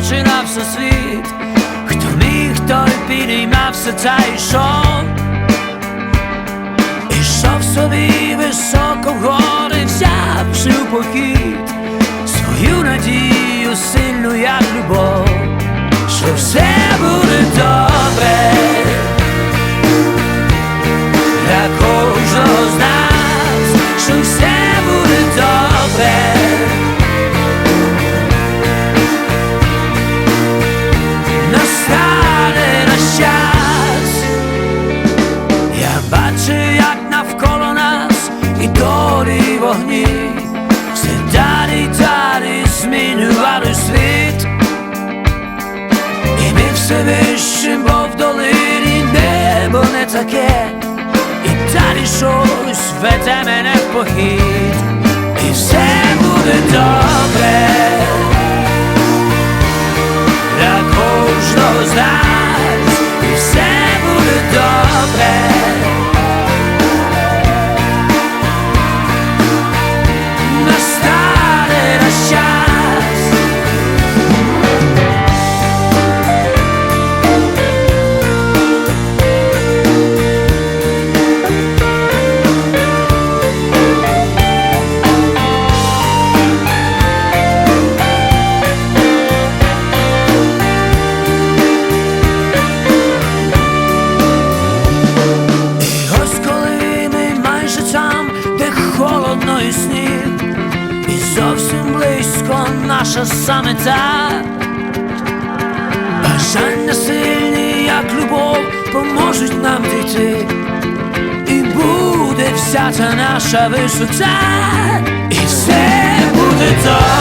нас все світ, хто міг, той підіймав та йшов, ішов собі високо вгори, взявши у похід свою надію сильну, як любов, що все буде добре все вище, бо в долині небо не таке, і далі щось веде мене в похід, і все буде добре для кожного з зовсім близько наша самета. Бажання сильні, як любов, поможуть нам дійти, і буде вся ця наша висота, і все буде добре